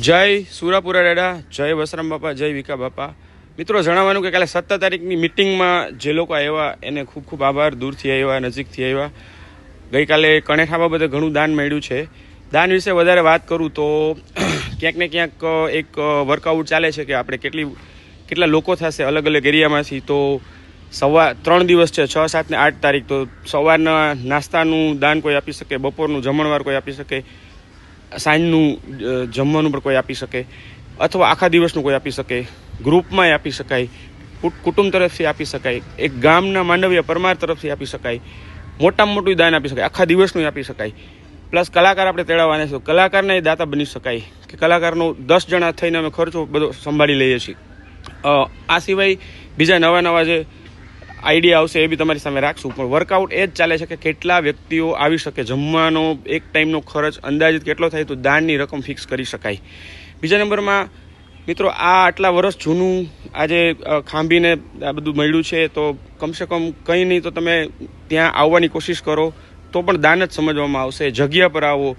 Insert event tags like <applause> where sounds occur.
જય સુરાપુરા ડેડા, જય વસરામ બાપા, જય વિકા બાપા. મિત્રો, જણાવવાનું કે કાલે સત્તર તારીખની મિટિંગમાં જે લોકો આવ્યા, એને ખૂબ ખૂબ આભાર. દૂરથી આવ્યા, નજીકથી આવ્યા. ગઈકાલે કણેઠા બાબતે ઘણું દાન મળ્યું છે. દાન વિશે વધારે વાત કરું તો <clears throat> ક્યાંક ને ક્યાંક એક વર્કઆઉટ ચાલે છે કે આપણે કેટલી, કેટલા લોકો થશે અલગ અલગ એરિયામાંથી. તો સવાર, ત્રણ દિવસ છે, છ, સાત ને આઠ તારીખ. તો સવારના નાસ્તાનું દાન કોઈ આપી શકે, બપોરનું જમણવાર કોઈ આપી શકે. સાંજનું જમવાનું પણ કોઈ આપી શકે, અથવા આખા દિવસનું કોઈ આપી શકે ગ્રુપમાંય આપી શકાય કુટુંબ તરફથી આપી શકાય, એક ગામના માંડવીય પરમાર તરફથી આપી શકાય મોટામાં મોટું દાન આપી શકાય, આખા દિવસનું આપી શકાય. પ્લસ કલાકાર આપણે તેડાવવાના છે કલાકારને દાતા બની શકાય, કે કલાકારનો દસ જણા થઈને અમે ખર્ચો બધો સંભાળી લઈએ છીએ. આ સિવાય બીજા નવા નવા જે આઈડિયા આવશે એ બી તમારી સામે રાખશું. પણ વર્કઆઉટ એ જ ચાલે છે કે કેટલા વ્યક્તિઓ આવી શકે. જમવાનો એક ટાઈમનો ખર્ચ, અંદાજિત કેટલો થાય તો દાનની રકમ ફિક્સ કરી શકાય. બીજા નંબરમાં, મિત્રો, આ આટલા વર્ષ જૂનું આજે ખાંભીને આ બધું મળ્યું છે, તો કમસે કમ કંઈ નહીં તો તમે ત્યાં આવવાની કોશિશ કરો. તો પણ દાન જ સમજવામાં આવશે. જગ્યા પર આવો.